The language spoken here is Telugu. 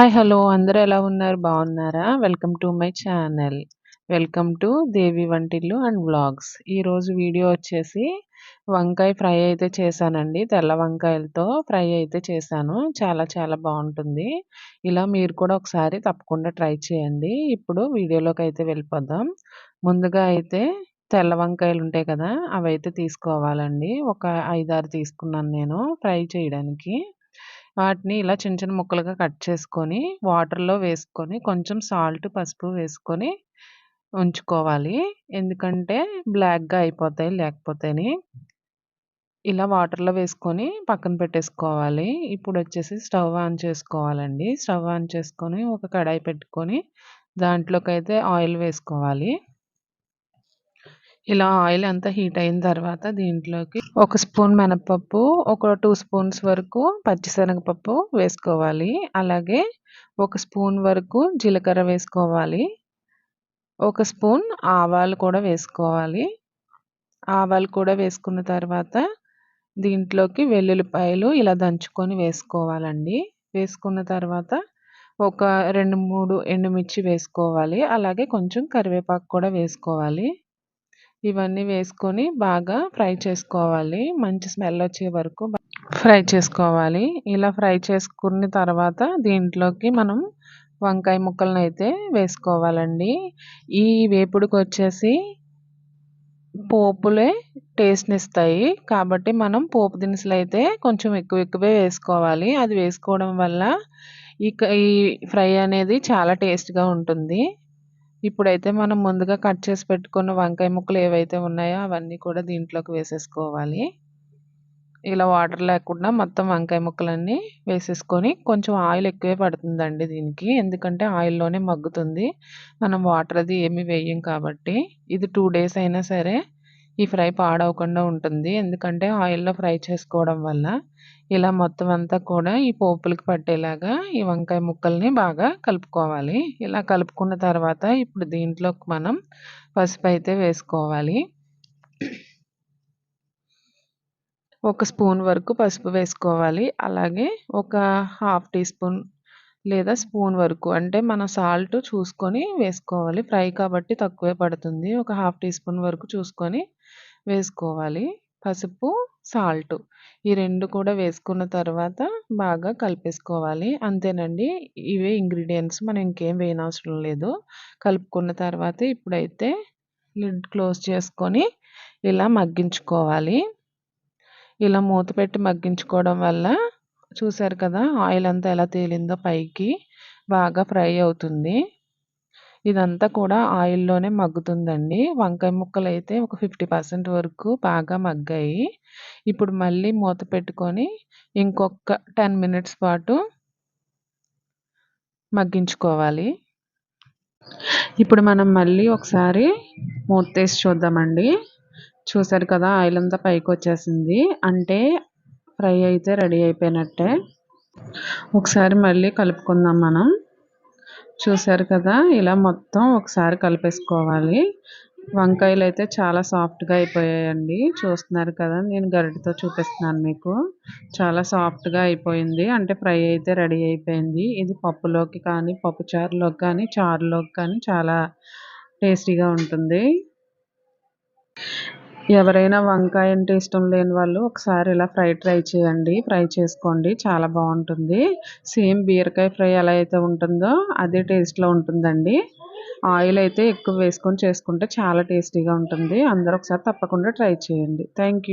హాయ్ హలో అందరూ ఎలా ఉన్నారు? బాగున్నారా? Welcome to my channel welcome to Devi వంటిల్లు అండ్ వ్లాగ్స్ ఈరోజు వీడియో వచ్చేసి వంకాయ ఫ్రై అయితే చేశానండి. తెల్ల వంకాయలతో ఫ్రై అయితే చేశాను. చాలా చాలా బాగుంటుంది. ఇలా మీరు కూడా ఒకసారి తప్పకుండా ట్రై చేయండి. ఇప్పుడు వీడియోలోకి అయితే వెళ్ళిపోదాం. ముందుగా అయితే తెల్ల వంకాయలు ఉంటాయి కదా అవి అయితే తీసుకోవాలండి. ఒక ఐదారు తీసుకున్నాను నేను ఫ్రై చేయడానికి. వాటిని ఇలా చిన్న చిన్న ముక్కలుగా కట్ చేసుకొని వాటర్‌లో వేసుకొని కొంచెం సాల్ట్, పసుపు వేసుకొని ఉంచుకోవాలి. ఎందుకంటే బ్లాక్‌గా అయిపోతాయి లేకపోతేని. ఇలా వాటర్‌లో వేసుకొని పక్కన పెట్టేసుకోవాలి. ఇప్పుడు వచ్చేసి స్టవ్ ఆన్ చేసుకోవాలండి. స్టవ్ ఆన్ చేసుకొని ఒక కడాయి పెట్టుకొని దాంట్లోకైతే ఆయిల్ వేసుకోవాలి. ఇలా ఆయిల్ అంతా హీట్ అయిన తర్వాత దీంట్లోకి ఒక స్పూన్ మినపప్పు, ఒక టూ స్పూన్స్ వరకు పచ్చిశనగపప్పు వేసుకోవాలి. అలాగే ఒక స్పూన్ వరకు జీలకర్ర వేసుకోవాలి. ఒక స్పూన్ ఆవాలు కూడా వేసుకోవాలి. ఆవాలు కూడా వేసుకున్న తర్వాత దీంట్లోకి వెల్లుల్లిపాయలు ఇలా దంచుకొని వేసుకోవాలండి. వేసుకున్న తర్వాత ఒక రెండు మూడు ఎండుమిర్చి వేసుకోవాలి. అలాగే కొంచెం కరివేపాకు కూడా వేసుకోవాలి. ఇవన్నీ వేసుకొని బాగా ఫ్రై చేసుకోవాలి. మంచి స్మెల్ వచ్చే వరకు ఫ్రై చేసుకోవాలి. ఇలా ఫ్రై చేసుకున్న తర్వాత దీంట్లోకి మనం వంకాయ ముక్కలను అయితే వేసుకోవాలండి. ఈ వేపుడుకి వచ్చేసి పోపులే టేస్ట్ని ఇస్తాయి కాబట్టి మనం పోపు దినుసులు అయితే కొంచెం ఎక్కువ ఎక్కువే వేసుకోవాలి. అది వేసుకోవడం వల్ల ఇక ఈ ఫ్రై అనేది చాలా టేస్ట్గా ఉంటుంది. ఇప్పుడైతే మనం ముందుగా కట్ చేసి పెట్టుకున్న వంకాయ ముక్కలు ఏవైతే ఉన్నాయో అవన్నీ కూడా దీంట్లోకి వేసేసుకోవాలి. ఇలా వాటర్ లేకుండా మొత్తం వంకాయ ముక్కలన్నీ వేసేసుకొని కొంచెం ఆయిల్ ఎక్కువే పడుతుందండి దీనికి. ఎందుకంటే ఆయిల్లోనే మగ్గుతుంది. మనం వాటర్ అది ఏమి వేయం కాబట్టి. ఇది టూ డేస్ అయినా సరే ఈ ఫ్రై పాడవకుండా ఉంటుంది. ఎందుకంటే ఆయిల్లో ఫ్రై చేసుకోవడం వల్ల ఇలా మొత్తం అంతా కూడా ఈ పోపులకి పట్టేలాగా ఈ వంకాయ ముక్కల్ని బాగా కలుపుకోవాలి. ఇలా కలుపుకున్న తర్వాత ఇప్పుడు దీంట్లోకి మనం పసుపు అయితే వేసుకోవాలి. ఒక స్పూన్ వరకు పసుపు వేసుకోవాలి. అలాగే ఒక హాఫ్ టీ స్పూన్ లేదా స్పూన్ వరకు. అంటే మన సాల్ట్ చూసుకొని వేసుకోవాలి. ఫ్రై కాబట్టి తక్కువే పడుతుంది. ఒక హాఫ్ టీ స్పూన్ వరకు చూసుకొని వేసుకోవాలి. పసుపు సాల్ట్ ఈ రెండు కూడా వేసుకున్న తర్వాత బాగా కలిపేసుకోవాలి. అంతేనండి. ఇవే ఇంగ్రీడియంట్స్. మనం ఇంకేం వేయనవసరం లేదు. కలుపుకున్న తర్వాత ఇప్పుడైతే లిడ్ క్లోజ్ చేసుకొని ఇలా మగ్గించుకోవాలి. ఇలా మూత పెట్టి మగ్గించుకోవడం వల్ల చూసారు కదా ఆయిల్ అంతా ఎలా తేలిందో పైకి బాగా ఫ్రై అవుతుంది. ఇదంతా కూడా ఆయిల్లోనే మగ్గుతుందండి. వంకాయ ముక్కలు అయితే ఒక ఫిఫ్టీ పర్సెంట్ వరకు బాగా మగ్గాయి. ఇప్పుడు మళ్ళీ మూత పెట్టుకొని ఇంకొక టెన్ మినిట్స్ పాటు మగ్గించుకోవాలి. ఇప్పుడు మనం మళ్ళీ ఒకసారి మూత తీసి చూద్దామండి. చూసారు కదా ఆయిల్ అంతా పైకి వచ్చేసింది. అంటే ఫ్రై అయితే రెడీ అయిపోయినట్టే. ఒకసారి మళ్ళీ కలుపుకుందాం మనం. చూసారు కదా ఇలా మొత్తం ఒకసారి కలిపేసుకోవాలి. వంకాయలు అయితే చాలా సాఫ్ట్గా అయిపోయాయండి. చూస్తున్నారు కదా నేను గరిటతో చూపిస్తున్నాను మీకు. చాలా సాఫ్ట్గా అయిపోయింది. అంటే ఫ్రై అయితే రెడీ అయిపోయింది. ఇది పప్పులోకి కానీ పప్పు చారులోకి కానీ చారులోకి కానీ చాలా టేస్టీగా ఉంటుంది. ఎవరైనా వంకాయ అంటే ఇష్టం లేని వాళ్ళు ఒకసారి ఇలా ఫ్రై ట్రై చేయండి. ఫ్రై చేసుకోండి. చాలా బాగుంటుంది. సేమ్ బీరకాయ ఫ్రై ఎలా అయితే ఉంటుందో అదే టేస్ట్లో ఉంటుందండి. ఆయిల్ అయితే ఎక్కువ వేసుకొని చేసుకుంటే చాలా టేస్టీగా ఉంటుంది. అందరూ ఒకసారి తప్పకుండా ట్రై చేయండి. థ్యాంక్